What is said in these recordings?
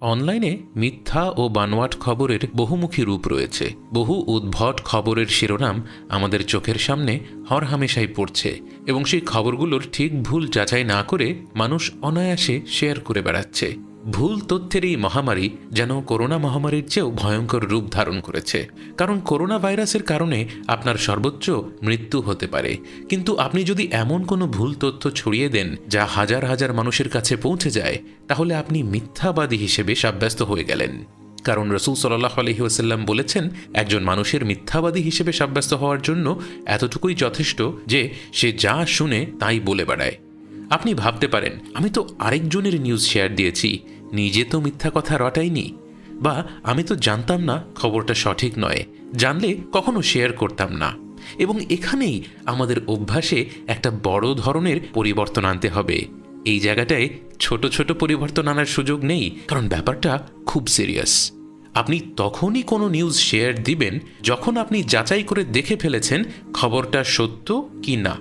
অনলাইনে মিথ্যা ও বানোয়াট খবরের বহুমুখী রূপ রয়েছে। বহু উদ্ভট খবরের শিরোনাম আমাদের চোখের সামনে হরহামেশাই পড়ছে এবং সেই খবরগুলোর ঠিক ভুল যাচাই না করে মানুষ অনায়াসে শেয়ার করে বেড়াচ্ছে। ভুল তথ্যের এই মহামারী যেন করোনা মহামারীর চেয়েও ভয়ঙ্কর রূপ ধারণ করেছে। কারণ করোনা ভাইরাসের কারণে আপনার সর্বোচ্চ মৃত্যু হতে পারে। কিন্তু আপনি যদি এমন কোনো ভুল তথ্য ছড়িয়ে দেন যা হাজার হাজার মানুষের কাছে পৌঁছে যায়, তাহলে আপনি মিথ্যাবাদী হিসেবে সাব্যস্ত হয়ে গেলেন। কারণ রসুল সাল্লাহ আলহি ওসাল্লাম বলেছেন, একজন মানুষের মিথ্যাবাদী হিসেবে সাব্যস্ত হওয়ার জন্য এতটুকুই যথেষ্ট যে সে যা শুনে তাই বলে বেড়ায়। আপনি ভাবতে পারেন, আমি তো আরেকজনের নিউজ শেয়ার দিয়েছি। নিজে তো মিথ্যা কথা রটাইনি। বা আমি তো জানতাম না খবরটা সঠিক নয়। জানলে কখনো শেয়ার করতাম না। এবং এখানেই আমাদের অভ্যাসে একটা বড় ধরনের পরিবর্তন আনতে হবে। এই জায়গাটায় ছোট ছোট পরিবর্তন আনার সুযোগ নেই, কারণ ব্যাপারটা খুব সিরিয়াস আপনি তখনই কোনো নিউজ শেয়ার দিবেন যখন আপনি যাচাই করে দেখে ফেলেছেন খবরটা সত্য কি না।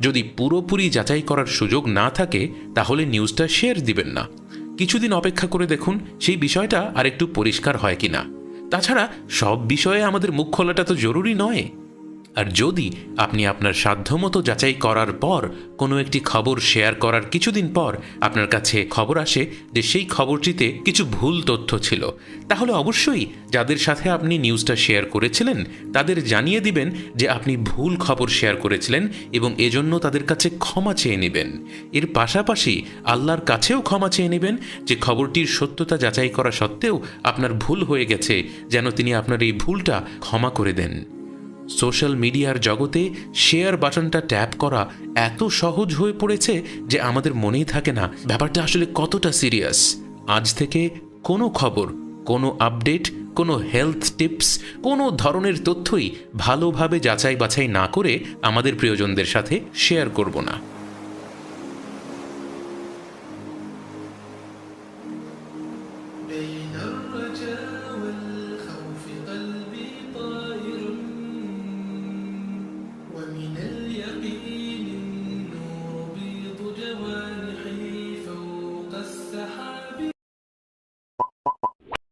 যদি পুরোপুরি যাচাই করার সুযোগ না থাকে, তাহলে নিউজটা শেয়ার দিবেন না। কিছুদিন অপেক্ষা করে দেখুন সেই বিষয়টা আরেকটু পরিষ্কার হয় কিনা। তাছাড়া সব বিষয়ে আমাদের মুখ খোলাটা তো জরুরি নয়। আর যদি আপনি আপনার সাধ্যমতো যাচাই করার পর কোনো একটি খবর শেয়ার করার কিছুদিন পর আপনার কাছে খবর আসে যে সেই খবরটিতে কিছু ভুল তথ্য ছিল, তাহলে অবশ্যই যাদের সাথে আপনি নিউজটা শেয়ার করেছিলেন তাদের জানিয়ে দিবেন যে আপনি ভুল খবর শেয়ার করেছিলেন এবং এজন্য তাদের কাছে ক্ষমা চেয়ে নেবেন। এর পাশাপাশি আল্লাহর কাছেও ক্ষমা চেয়ে নেবেন যে খবরটির সত্যতা যাচাই করা সত্ত্বেও আপনার ভুল হয়ে গেছে, যেন তিনি আপনার এই ভুলটা ক্ষমা করে দেন। সোশ্যাল মিডিয়ার জগতে শেয়ার বাটনটা ট্যাপ করা এত সহজ হয়ে পড়েছে যে আমাদের মনেই থাকে না। ব্যাপারটা আসলে কতটা সিরিয়াস? আজ থেকে কোনো খবর, কোনো আপডেট, কোনো হেলথ টিপস, কোনো ধরনের তথ্যই ভালোভাবে যাচাই বাছাই না করে আমাদের প্রিয়জনদের সাথে শেয়ার করব না।